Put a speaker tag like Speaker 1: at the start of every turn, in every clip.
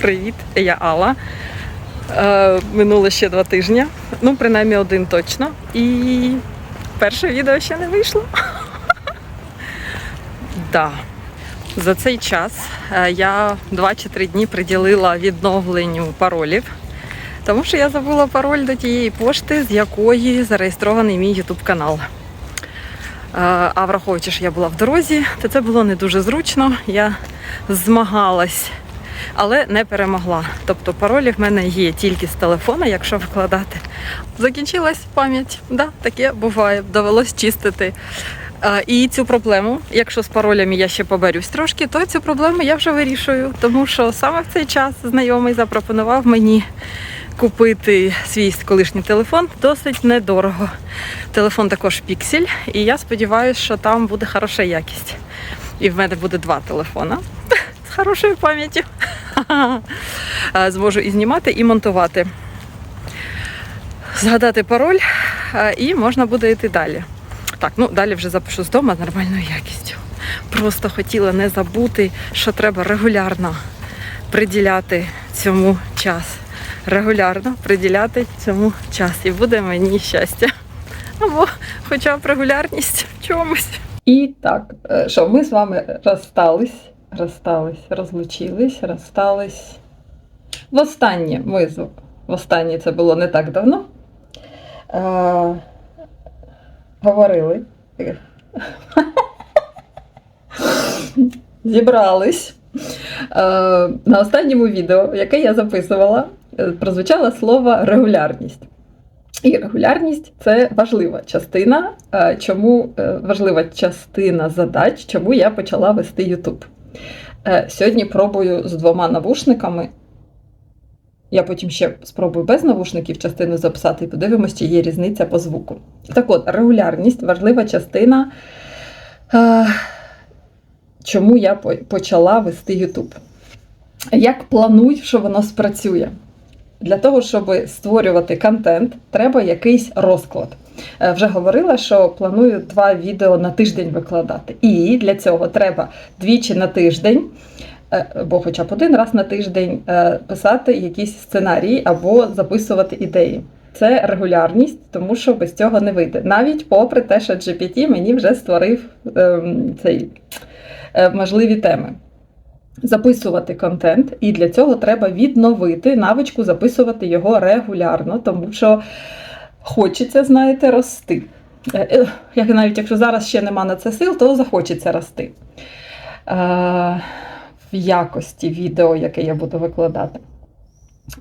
Speaker 1: Привіт, я Алла. Е, минуло ще два тижні. Ну, принаймні один точно. І перше відео ще не вийшло. Да. За цей час е, я 2 чи 3 дні приділила відновленню паролів, тому що я забула пароль до тієї пошти, з якої зареєстрований мій YouTube канал. Е, А враховуючи, що я була в дорозі, то це було не дуже зручно. Я змагалась, але не перемогла. Тобто паролі в мене є тільки з телефона, якщо вкладати. Закінчилась пам'ять. Да, таке буває, довелось чистити. І цю проблему, якщо з паролями я ще поборюсь трошки, то цю проблему я вже вирішую, тому що саме в цей час знайомий запропонував мені купити свій колишній телефон досить недорого. Телефон також піксель, і я сподіваюся, що там буде хороша якість. І в мене буде два телефона хорошою пам'яттю. Зможу і знімати, і монтувати. Згадати пароль, і можна буде йти далі. Так, ну далі вже запишу з дому з нормальною якістю. Просто хотіла не забути, що треба регулярно приділяти цьому час. Регулярно приділяти цьому час. І буде мені щастя. Або хоча б регулярність в чомусь. І так, е, що ми з вами розстались, розстались, розлучились, розстались. Востаннє ми з востаннє це було не так давно. Е, говорили. Зібрались. Е, на останньому відео, яке я записувала, е, прозвучало слово регулярність. І регулярність це важлива частина, чому важлива частина задач, чому я почала вести YouTube. Е, Сьогодні пробую з двома навушниками. Я потім ще спробую без навушників частину записати і подивимось, чи є різниця по звуку. Так от, регулярність важлива частина, е, чому я почала вести YouTube. Як планують, що воно спрацює? Для того, щоб створювати контент, треба якийсь розклад. Е, Вже говорила, що планую два відео на тиждень викладати. І для цього треба двічі на тиждень, е, або хоча б один раз на тиждень е, писати якісь сценарії або записувати ідеї. Це регулярність, тому що без цього не вийде. Навіть попри те, що GPT мені вже створив ем, цей, е, можливі теми записувати контент, і для цього треба відновити навичку записувати його регулярно, тому що хочеться, знаєте, рости. Е, е, Як навіть якщо зараз ще нема на це сил, то захочеться рости е, в якості відео, яке я буду викладати.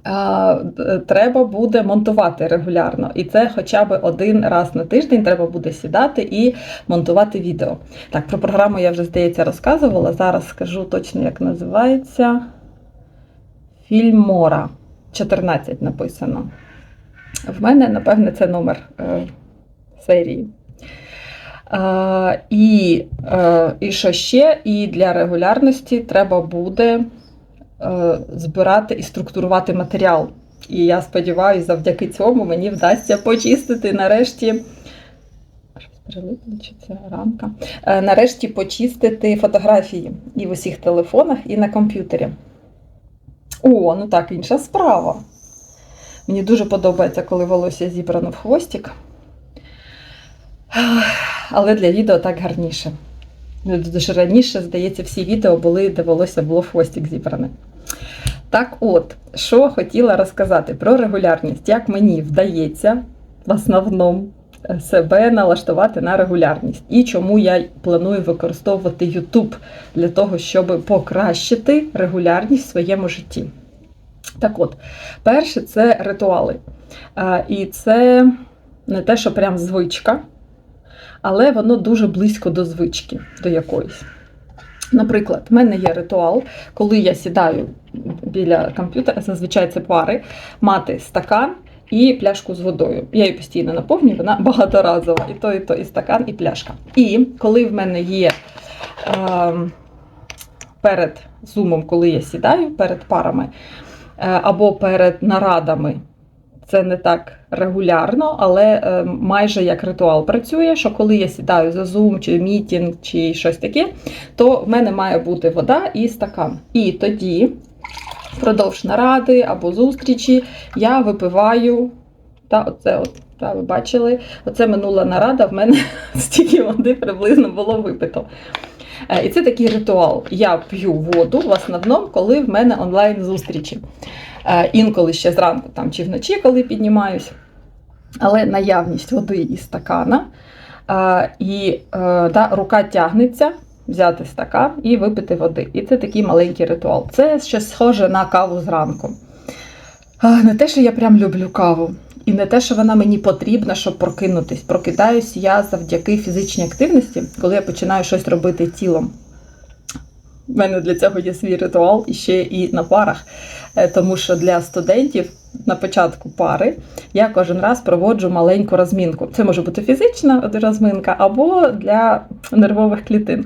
Speaker 1: Е, д- Треба буде монтувати регулярно, і це хоча б один раз на тиждень треба буде сідати і монтувати відео. Так, про програму я вже, здається, розказувала. Зараз скажу точно, як називається. Фільмора. 14 написано. В мене, напевне, це номер е, серії. Е, і, е, і що ще? І для регулярності треба буде е, збирати і структурувати матеріал. І я сподіваюся, завдяки цьому мені вдасться почистити нарешті. Рамка. Е, Нарешті почистити фотографії і в усіх телефонах, і на комп'ютері. О, ну так, інша справа. Мені дуже подобається, коли волосся зібрано в хвостик. Але для відео так гарніше. Дуже раніше, здається, всі відео були, де волосся було хвостик зібране. Так от, що хотіла розказати про регулярність, як мені вдається в основному е, себе налаштувати на регулярність і чому я планую використовувати YouTube для того, щоб покращити регулярність в своєму житті. Так от, перше це ритуали. І це не те, що прям звичка, але воно дуже близько до звички, до якоїсь. Наприклад, в мене є ритуал, коли я сідаю біля комп'ютера, зазвичай це пари, мати стакан і пляшку з водою. Я її постійно наповнюю, вона багаторазова, і то, і то, і стакан, і пляшка. І коли в мене є е, перед зумом, коли я сідаю, перед парами е, або перед нарадами. Це не так регулярно, але е, майже як ритуал працює, що коли я сідаю за Zoom, чи мітінг, чи щось таке, то в мене має бути вода і стакан. І тоді впродовж наради або зустрічі я випиваю. Та оце от, та, ви бачили, оце минула нарада, в мене стільки води приблизно було випито. Е, І це такий ритуал. Я п'ю воду в основному, коли в мене онлайн зустрічі. Е, Інколи ще зранку там, чи вночі, коли піднімаюсь. Але наявність води стакана, е, і е, та, рука тягнеться взяти стакан і випити води. І це такий маленький ритуал. Це щось схоже на каву зранку. Не те, що я прям люблю каву, і не те, що вона мені потрібна, щоб прокинутись. Прокидаюсь я завдяки фізичній активності, коли я починаю щось робити тілом. У мене для цього є свій ритуал і ще і на парах, Е, тому що для студентів на початку пари я кожен раз проводжу маленьку розмінку. Це може бути фізична розминка або для нервових клітин.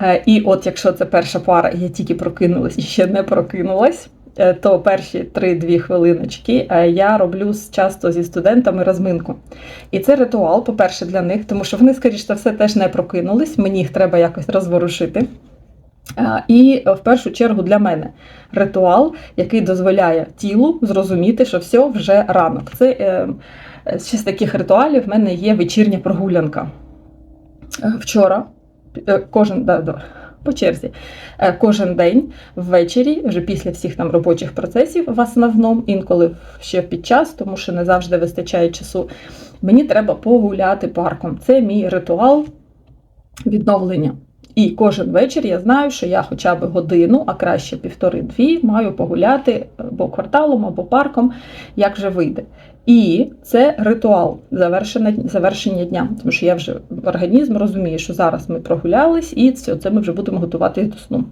Speaker 1: Е, І от якщо це перша пара, я тільки прокинулась і ще не прокинулась, е, то перші 3-2 хвилиночки я роблю часто зі студентами розминку. І це ритуал, по-перше, для них, тому що вони, скоріш за все, теж не прокинулись, мені їх треба якось розворушити. Е, І е, в першу чергу для мене ритуал, який дозволяє тілу зрозуміти, що все вже ранок. Це ще з таких ритуалів в мене є вечірня прогулянка. Е, Вчора кожен да, да, по черзі, кожен день ввечері, вже після всіх там робочих процесів, в основному, інколи ще під час, тому що не завжди вистачає часу. Мені треба погуляти парком. Це мій ритуал відновлення. І кожен вечір я знаю, що я хоча б годину, а краще півтори-дві, маю погуляти або кварталом, або парком, як же вийде. І це ритуал завершення, дня, тому що я вже організм розуміє, що зараз ми прогулялись, і це, це ми вже будемо готуватись до сну.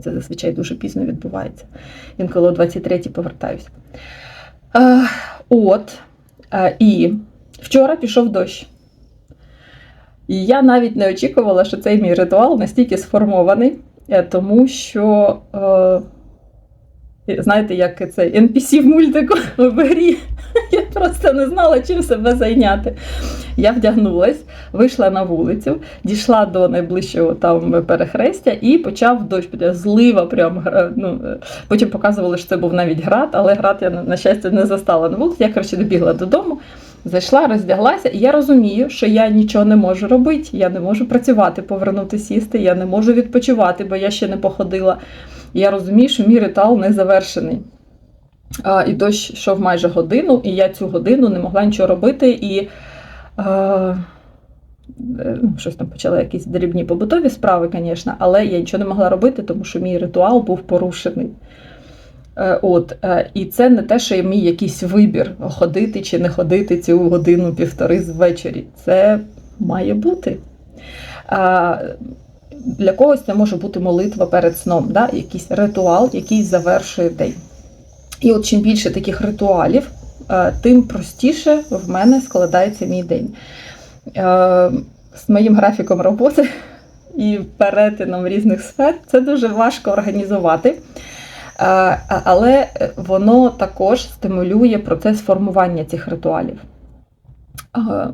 Speaker 1: Це зазвичай дуже пізно відбувається. Інколи о 23-й повертаюся. Е, от, е, і вчора пішов дощ. І я навіть не очікувала, що цей мій ритуал настільки сформований, е, тому що, е, знаєте, як цей NPC в мультику в грі. Я просто не знала, чим себе зайняти. Я вдягнулась, вийшла на вулицю, дійшла до найближчого там перехрестя і почав дощ. Злива прям ну, е, потім показували, що це був навіть град, але град я на щастя не застала на вулиці. Я коротше добігла додому. Зайшла, роздяглася, і я розумію, що я нічого не можу робити. Я не можу працювати, повернути сісти, я не можу відпочивати, бо я ще не походила. Я розумію, що мій ритуал не завершений. А, і дощ йшов майже годину, і я цю годину не могла нічого робити. І е, е, ну, щось там почала якісь дрібні побутові справи, звісно, але я нічого не могла робити, тому що мій ритуал був порушений. Е, От, е, і це не те, що є мій якийсь вибір ходити чи не ходити цю годину-півтори ввечері. Це має бути. Для когось це може бути молитва перед сном, да? якийсь ритуал, який завершує день. І от чим більше таких ритуалів, е, тим простіше в мене складається мій день. З моїм графіком роботи і перетином різних сфер це дуже важко організувати. Е, а- Але воно також стимулює процес формування цих ритуалів. Е,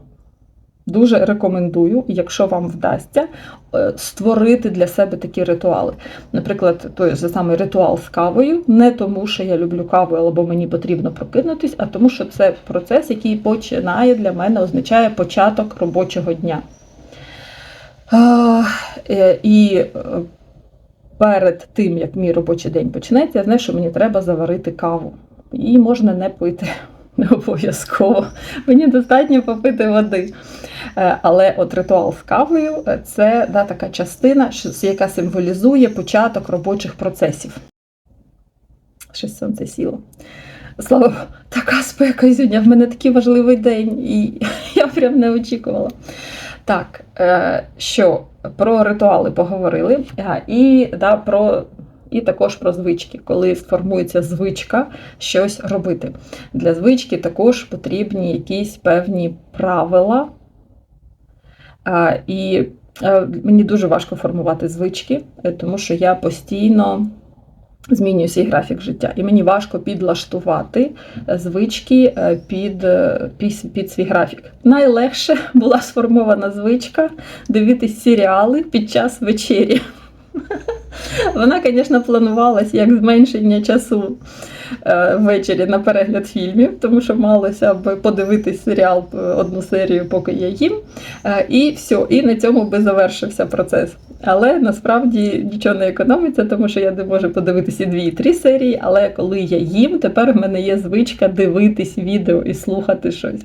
Speaker 1: Дуже рекомендую, якщо вам вдасться, е, створити для себе такі ритуали. Наприклад, той же самий ритуал з кавою, не тому, що я люблю каву або мені потрібно прокинутись, а тому, що це процес, який починає для мене, означає початок робочого дня. Е, І е, перед тим, як мій робочий день почнеться, я знаю, що мені треба заварити каву. Її можна не пити, не обов'язково. Мені достатньо попити води. Е, Але от ритуал з кавою е, це да, така частина, яка символізує початок робочих процесів. Щось сонце сіло. Слава така спека сьогодні. В мене такий важливий день, і я прям не очікувала. Так, е, що про ритуали поговорили, і, да, про, і також про звички, коли сформується звичка щось робити. Для звички також потрібні якісь певні правила. І мені дуже важко формувати звички, е, тому що я постійно змінюю свій графік життя. І мені важко підлаштувати е, звички е, під, е, під, під свій графік. Найлегше була сформована звичка дивитись серіали під час вечері. Вона, звісно, планувалась як зменшення часу е, ввечері на перегляд фільмів, тому що малося б подивитись серіал е, одну серію, поки я їм. Е, І все, і на цьому би завершився процес. Але насправді нічого не економиться, тому що я не можу подивитися дві, і три серії. Але коли я їм, тепер в мене є звичка дивитись відео і слухати щось.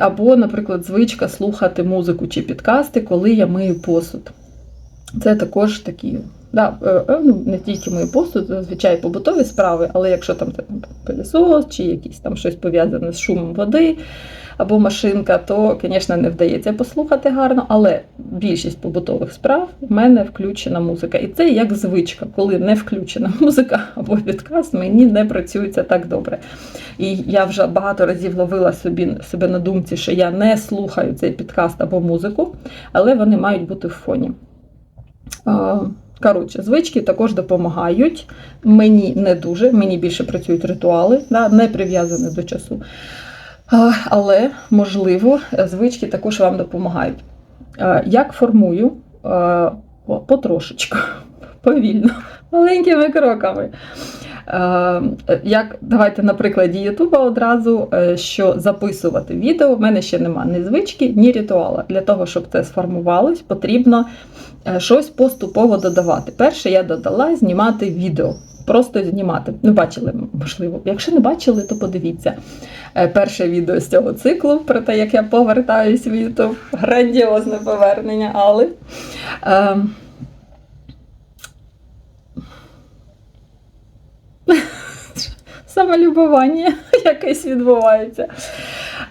Speaker 1: Або, наприклад, звичка слухати музику чи підкасти, коли я мию посуд. Це також такі, да, е, е, ну, не тільки мою посуд, зазвичай побутові справи, але якщо там пилісос чи якісь там щось пов'язане з шумом води або машинка, то, звісно, не вдається послухати гарно, але більшість побутових справ в мене включена музика. І це як звичка, коли не включена музика або підкаст, мені не працюється так добре. І я вже багато разів ловила собі себе на думці, що я не слухаю цей підкаст або музику, але вони мають бути в фоні. А, Коротше, звички також допомагають. Мені не дуже, мені більше працюють ритуали, да, не прив'язані до часу. Але, можливо, звички також вам допомагають. А, Як формую? Потрошечку, повільно, маленькими кроками. Е, Як давайте на прикладі Ютуба одразу, е, що записувати відео. В мене ще нема ні звички, ні ритуала. Для того, щоб це сформувалось, потрібно е, щось поступово додавати. Перше, я додала знімати відео. Просто знімати. Ну, бачили, можливо. Якщо не бачили, то подивіться. Перше відео з цього циклу про те, як я повертаюсь в YouTube. Грандіозне повернення, але. Е, самолюбування якесь відбувається.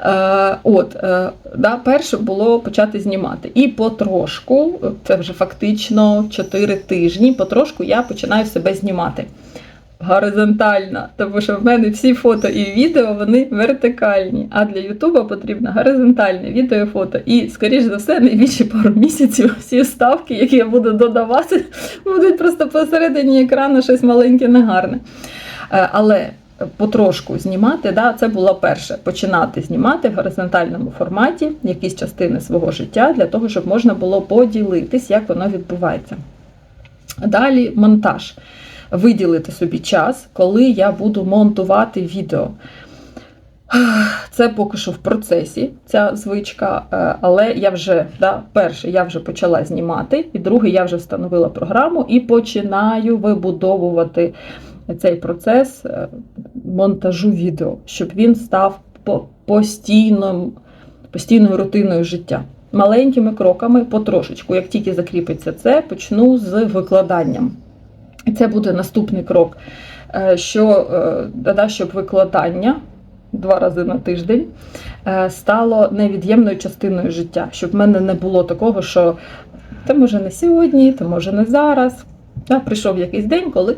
Speaker 1: Е, от, е, да, перше було почати знімати. І потрошку, це вже фактично 4 тижні, потрошку я починаю себе знімати. Горизонтально, тому що в мене всі фото і відео вони вертикальні. А для Ютуба потрібно горизонтальне відео і фото. І, скоріш за все, найбільші пару місяців всі ставки, які я буду додавати, будуть просто посередині екрану щось маленьке, негарне. Е, Але потрошку знімати, да, це було перше. Починати знімати в горизонтальному форматі якісь частини свого життя для того, щоб можна було поділитись, як воно відбувається. Далі монтаж. Виділити собі час, коли я буду монтувати відео. Це поки що в процесі, ця звичка, е, але я вже, да, перше, я вже почала знімати, і друге, я вже встановила програму і починаю вибудовувати цей процес е, монтажу відео, щоб він став постійним, постійною рутиною життя. Маленькими кроками, потрошечку. Як тільки закріпиться це, почну з викладанням. І це буде наступний крок, е, що е, щоб викладання два рази на тиждень стало невід'ємною частиною життя, щоб в мене не було такого, що це може не сьогодні, це може не зараз. Прийшов якийсь день, коли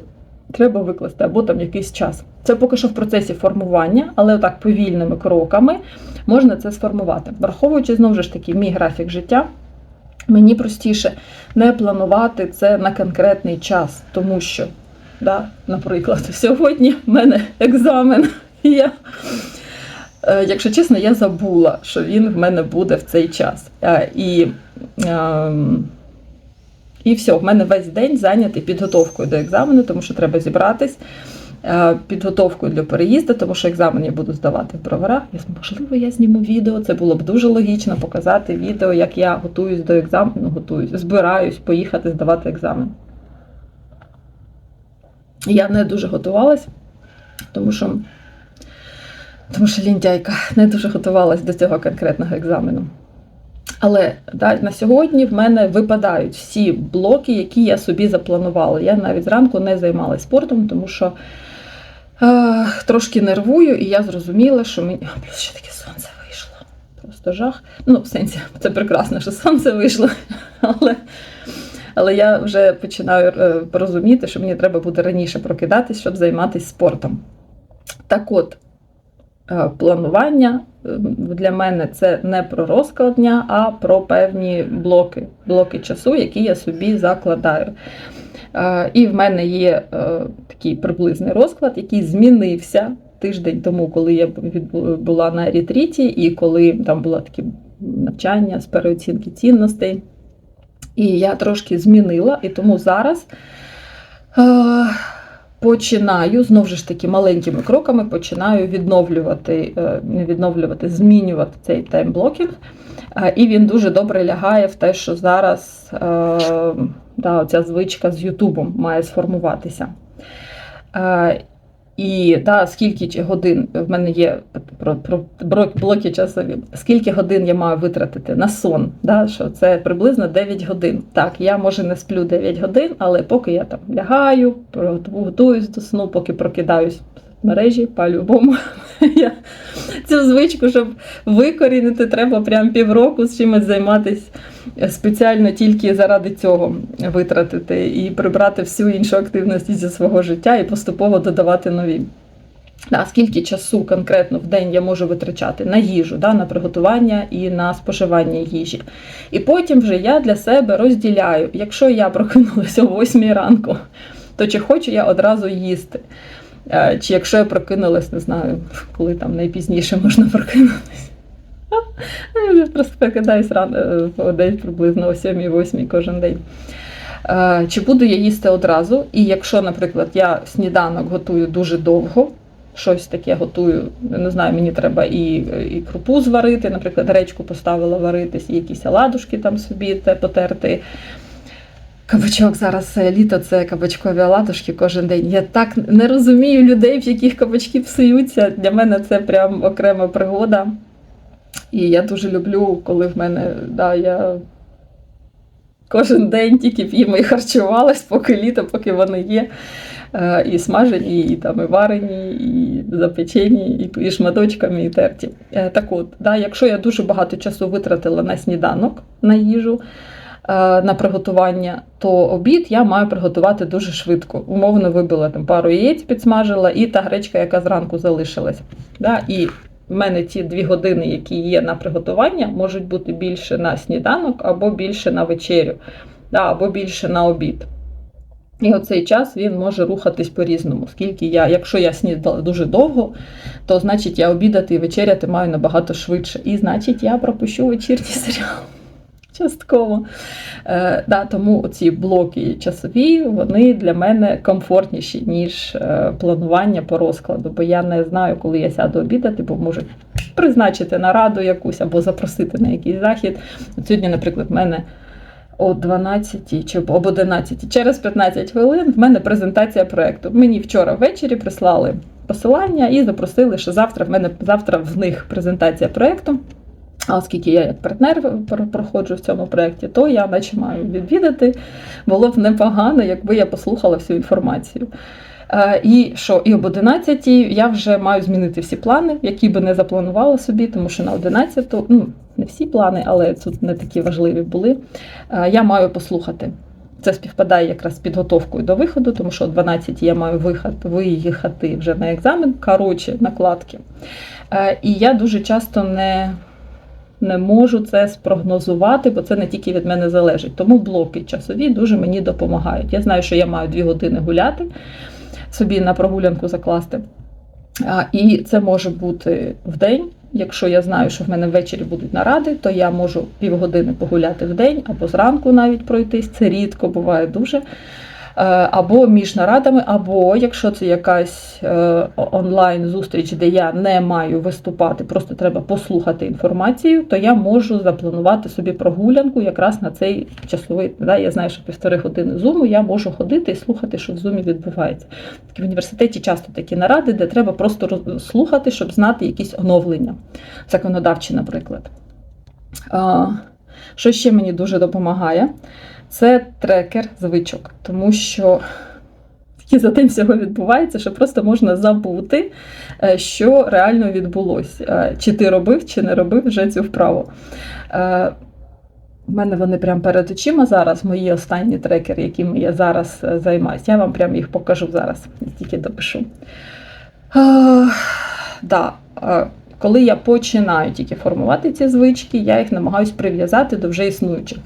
Speaker 1: треба викласти, або там якийсь час. Це поки що в процесі формування, але отак повільними кроками можна це сформувати. Враховуючи знову ж таки мій графік життя, мені простіше не планувати це на конкретний час, тому що, да, наприклад, сьогодні в мене екзамен. і Я, е, якщо чесно, я забула, що він в мене буде в цей час. Е, І, ем, і все, в мене весь день зайнятий підготовкою до екзамену, тому що треба зібратись. е, Підготовкою для переїзду, тому що екзамен я буду здавати в броварах. Я, Можливо, я зніму відео. Це було б дуже логічно показати відео, як я готуюсь до екзамену, готуюсь, збираюсь поїхати здавати екзамен. Я не дуже готувалась, тому що, тому що лінтяйка не дуже готувалась до цього конкретного екзамену. Але да, на сьогодні в мене випадають всі блоки, які я собі запланувала. Я навіть зранку не займалася спортом, тому що е, трошки нервую, і я зрозуміла, що мені. А, плюс ще таке сонце вийшло. Просто жах. Ну, в сенсі, це прекрасно, що сонце вийшло. Але, але я вже починаю е, розуміти, що мені треба буде раніше прокидатись, щоб займатися спортом. Так от, планування е, для мене це не про розклад дня, а про певні блоки, блоки часу, які я собі закладаю. Е, І в мене є е, такий приблизний розклад, який змінився тиждень тому, коли я була на ретріті, і коли там було таке навчання з переоцінки цінностей. І я трошки змінила, і тому зараз е, починаю знову ж таки маленькими кроками починаю відновлювати, е, відновлювати, змінювати цей таймблокінг. Е, І він дуже добре лягає в те, що зараз е, да, ця звичка з Ютубом має сформуватися. І да, скільки годин в мене є про, про про блоки часові, скільки годин я маю витратити на сон, да, що це приблизно 9 годин. Так, я може не сплю 9 годин, але поки я там лягаю, готуюсь до сну, поки прокидаюсь мережі, по-любому. Цю звичку, щоб викорінити, треба прям півроку з чимось займатися спеціально тільки заради цього витратити і прибрати всю іншу активність зі свого життя і поступово додавати нові. Да, скільки часу конкретно в день я можу витрачати на їжу, да, на приготування і на споживання їжі. І потім вже я для себе розділяю, якщо я прокинулася о 8 ранку, то чи хочу я одразу їсти. Е, Чи якщо я прокинулась, не знаю, коли там найпізніше можна прокинутися. Я просто прокидаюсь рано е, день приблизно о 7-8 кожен день. Е, Чи буду я їсти одразу? І якщо, наприклад, я сніданок готую дуже довго, щось таке готую, не знаю, мені треба і, і крупу зварити, наприклад, гречку поставила варитись, і якісь оладушки там собі те потерти. Кабачок зараз е, літо це кабачкові оладушки кожен день. Я так не розумію людей, в яких кабачки псуються. Для мене це прям окрема пригода. І я дуже люблю, коли в мене да, я кожен день тільки б їм і харчувалась, поки літо, поки вони є. Е, І смажені, і там і варені, і запечені, і, шматочками, і терті. Е, Так от, да, якщо я дуже багато часу витратила на сніданок, на їжу, на приготування, то обід я маю приготувати дуже швидко. Умовно вибила там пару яєць, підсмажила, і та гречка, яка зранку залишилась. Да, і в мене ті дві години, які є на приготування, можуть бути більше на сніданок або більше на вечерю, да, або більше на обід. І оцей час він може рухатись по-різному. Скільки я, якщо я снідала дуже довго, то значить я обідати і вечеряти маю набагато швидше. І значить я пропущу вечірній серіал. Частково. Е, да, тому ці блоки часові вони для мене комфортніші, ніж е, планування по розкладу. Бо я не знаю, коли я сяду обідати, бо можуть призначити нараду якусь або запросити на якийсь захід. Сьогодні, наприклад, в мене о 12 чи об 11, через 15 хвилин в мене презентація проєкту. Мені вчора ввечері прислали посилання і запросили, що завтра в мене завтра в них презентація проєкту. Оскільки я як партнер проходжу в цьому проєкті, то я наче маю відвідати. Було б непогано, якби я послухала всю інформацію. Е, І що, і об 11 я вже маю змінити всі плани, які би не запланувала собі, тому що на 11, ну не всі плани, але тут не такі важливі були. е, Я маю послухати. Це співпадає якраз з підготовкою до виходу, тому що о 12 я маю виход, виїхати вже на екзамен, коротше, накладки. Е, І я дуже часто не не можу це спрогнозувати, бо це не тільки від мене залежить. Тому блоки часові дуже мені допомагають. Я знаю, що я маю дві години гуляти, собі на прогулянку закласти. І це може бути в день. Якщо я знаю, що в мене ввечері будуть наради, то я можу півгодини погуляти в день або зранку навіть пройтись. Це рідко буває дуже. Е, Або між нарадами, або якщо це якась е, онлайн зустріч, де я не маю виступати, просто треба послухати інформацію, то я можу запланувати собі прогулянку якраз на цей часовий. Да, я знаю, що півтори години зуму я можу ходити і слухати, що в зумі відбувається. В університеті часто такі наради, де треба просто слухати, щоб знати якісь оновлення, законодавчі, наприклад. Що ще мені дуже допомагає? Це трекер звичок, тому що такі за день всього відбувається, що просто можна забути, е, що реально відбулося. Е, Чи ти робив, чи не робив вже цю вправу. Е, У мене вони прямо перед очима зараз, мої останні трекери, якими я зараз е, займаюся. Я вам прямо їх покажу зараз, тільки допишу. Е, Да, е, коли я починаю тільки формувати ці звички, я їх намагаюся прив'язати до вже існуючих.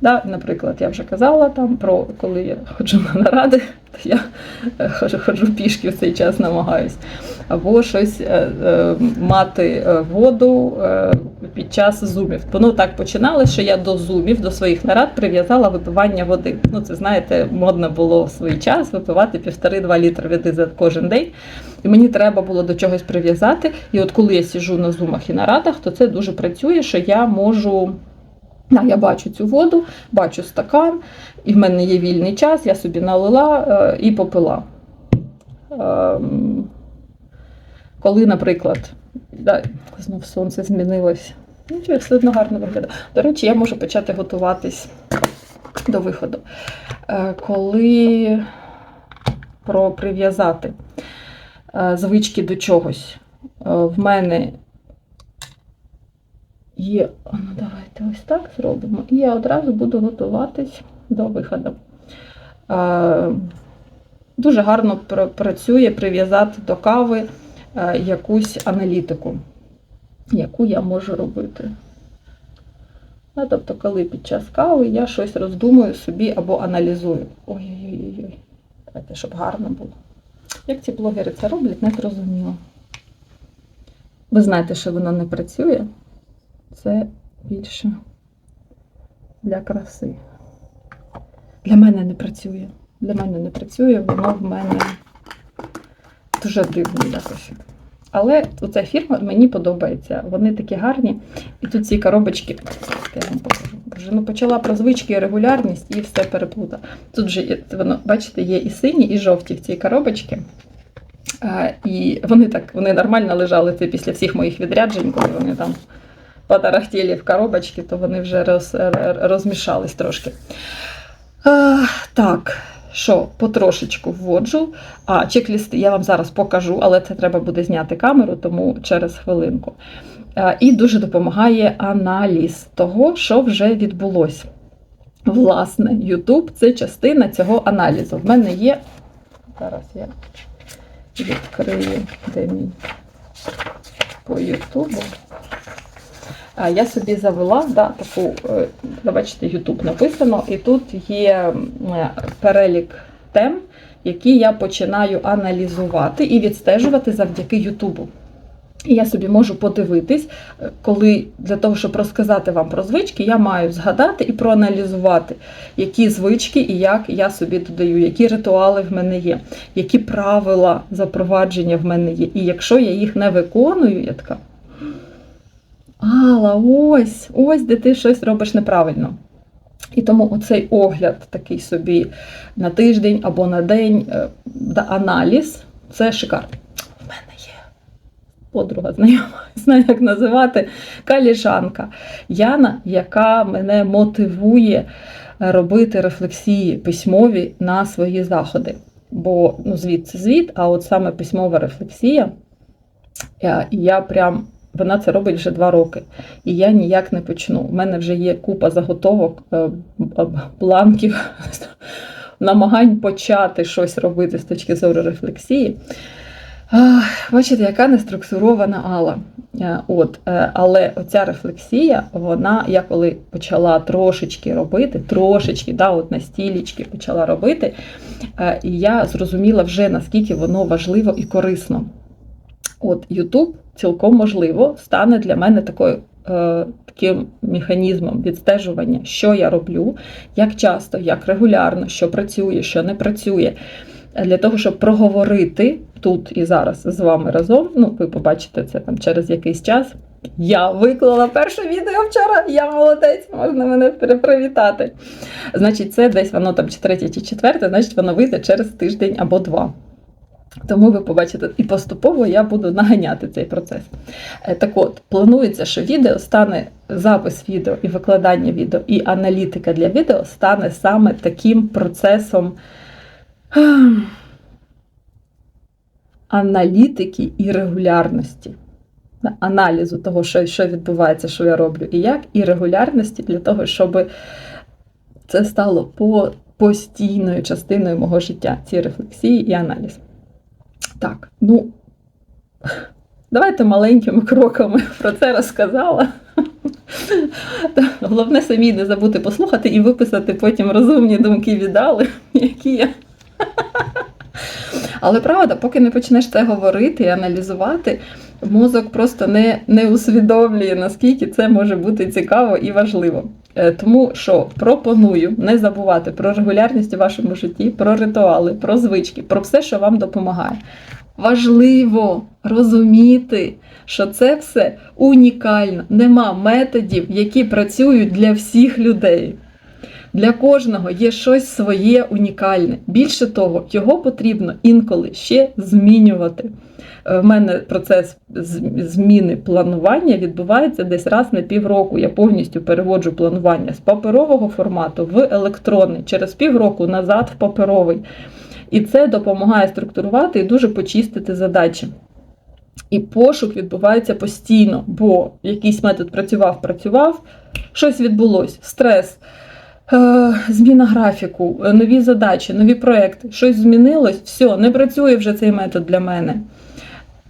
Speaker 1: Да, наприклад, я вже казала там про коли я ходжу на наради, я е, ходжу, ходжу пішки в цей час намагаюсь. або щось е, е, мати е, воду е, під час зумів. Воно так починалося, що я до зумів, до своїх нарад прив'язала випивання води. Ну, це знаєте, модно було в свій час випивати півтори-два літри води за кожен день. І мені треба було до чогось прив'язати. І от коли я сіжу на зумах і нарадах, то це дуже працює, що я можу. А, я бачу цю воду, бачу стакан, і в мене є вільний час, я собі налила е, і попила. Ем, коли, наприклад, да, знов сонце змінилось, нічого, все одно гарно виглядає. До речі, я можу почати готуватись до виходу. Е, коли про прив'язати е, звички до чогось, в мене є. Ну, давайте ось так зробимо. І я одразу буду готуватись до виходу. Е, Дуже гарно пр- працює прив'язати до кави е, якусь аналітику, яку я можу робити. А, тобто, коли під час кави я щось роздумую собі або аналізую. Ой-ой-ой, давайте, щоб гарно було. Як ці блогери це роблять, не зрозуміло. Ви знаєте, що воно не працює. Це більше для краси. Для мене не працює. Для мене не працює, воно в мене дуже дивно якось. Але ця фірма мені подобається. Вони такі гарні. І тут ці коробочки, я вам покажу. Вже ну, почала про звички і регулярність і все переплута. Тут вже воно, бачите, є і сині, і жовті в цій коробочці. І вони так вони нормально лежали це після всіх моїх відряджень, коли вони там потарахтіли в коробочки, то вони вже роз, розмішались трошки. А, так, що потрошечку вводжу. А чек-листи я вам зараз покажу, але це треба буде зняти камеру, тому через хвилинку. І дуже допомагає аналіз того, що вже відбулося. Власне, YouTube це частина цього аналізу. В мене є. Зараз я відкрию де мій по Ютубу. Я собі завела да, таку, е, бачите, YouTube написано, і тут є е, перелік тем, які я починаю аналізувати і відстежувати завдяки Ютубу. І я собі можу подивитись, е, коли для того, щоб розказати вам про звички, я маю згадати і проаналізувати, які звички і як я собі додаю, які ритуали в мене є, які правила запровадження в мене є. І якщо я їх не виконую, я така. Алла, ось, ось де ти щось робиш неправильно. І тому оцей огляд такий собі на тиждень або на день, е, аналіз це шикарно. В мене є подруга знайома, знаю, як називати, каліжанка Яна, яка мене мотивує робити рефлексії письмові на свої заходи. Бо ну, звіт це звіт, а от саме письмова рефлексія, я, я прям вона це робить вже два роки, і я ніяк не почну. У мене вже є купа заготовок, е, бланків, намагань почати щось робити з точки зору рефлексії. Бачите, яка неструктурована Алла. Е, От, е, Але оця рефлексія, вона, я коли почала трошечки робити, трошечки, да, от на стілічки почала робити, і я зрозуміла вже, наскільки воно важливо і корисно. От YouTube цілком можливо стане для мене такою. Таким механізмом відстежування, що я роблю, як часто, як регулярно, що працює, що не працює, для того, щоб проговорити тут і зараз з вами разом. Ну, ви побачите це там через якийсь час. Я виклала перше відео вчора, я молодець, можна мене привітати. Значить, це десь воно там чи третє, чи четверте, значить, воно вийде через тиждень або два. Тому ви побачите, і поступово я буду наганяти цей процес. Так от, планується, що відео стане запис відео і викладання відео, і аналітика для відео стане саме таким процесом аналітики і регулярності. Аналізу того, що що відбувається, що я роблю і як, і регулярності для того, щоб це стало по постійною частиною мого життя, ці рефлексії і аналіз. Так, ну, давайте маленькими кроками про це розказала. Головне самі не забути послухати і виписати потім розумні думки віддали, які я Але правда, поки не почнеш це говорити і аналізувати, мозок просто не, не усвідомлює, наскільки це може бути цікаво і важливо. Е, Тому що пропоную не забувати про регулярність у вашому житті, про ритуали, про звички, про все, що вам допомагає. Важливо розуміти, що це все унікально. Нема методів, які працюють для всіх людей. Для кожного є щось своє унікальне. Більше того, його потрібно інколи ще змінювати. Е, В мене процес зміни планування відбувається десь раз на півроку. Я повністю переводжу планування з паперового формату в електронний, через півроку назад в паперовий. І це допомагає структурувати і дуже почистити задачі. І пошук відбувається постійно, бо якийсь метод працював, працював, щось відбулось, стрес, зміна графіку, е, нові задачі, нові проекти, щось змінилось, все, не працює вже цей метод для мене.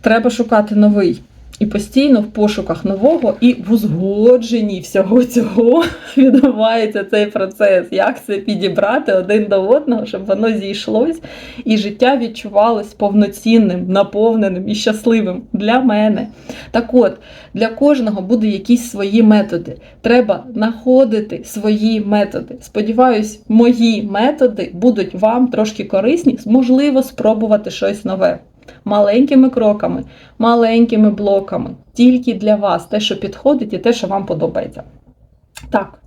Speaker 1: Треба шукати новий. І постійно в пошуках нового і в узгодженні всього цього відбувається цей процес. Як це підібрати один до одного, щоб воно зійшлось і життя відчувалось повноцінним, наповненим і щасливим для мене. Так от, для кожного буде якісь свої методи. Треба знаходити свої методи. Сподіваюсь, мої методи будуть вам трошки корисні, можливо, спробувати щось нове. Маленькими кроками, маленькими блоками, тільки для вас, те, що підходить, і те, що вам подобається. Так,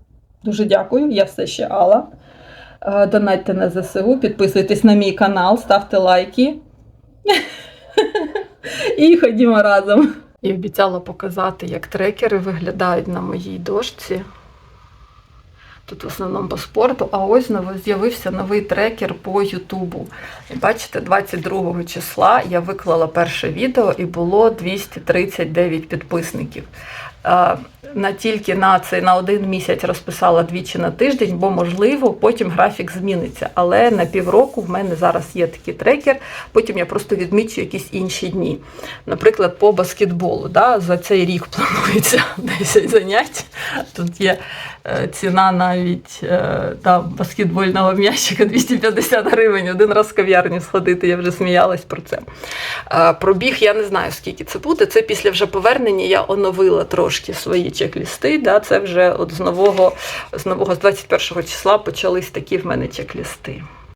Speaker 1: дуже дякую. Я все ще Алла. Е, Донатьте на ЗСУ, підписуйтесь на мій канал, ставте лайки. І ходімо разом. І обіцяла показати, як трекери виглядають на моїй дошці. Тут в основному по спорту, а ось з'явився новий трекер по Ютубу. Бачите, 22 числа я виклала перше відео і було 239 підписників. На тільки на цей на один місяць розписала двічі на тиждень, бо можливо потім графік зміниться. Але на півроку в мене зараз є такий трекер. Потім я просто відмічу якісь інші дні. Наприклад, по баскетболу. Да, за цей рік планується 10 занять. Тут є ціна навіть е, там, баскетбольного м'ячика 250 гривень. Один раз в кав'ярню сходити, я вже сміялась про це. Е, Пробіг я не знаю, скільки це буде. Це після вже повернення я оновила трошки свої чек-лісти. Да, це вже от з нового, з нового з 21 числа почались такі в мене чек-лісти.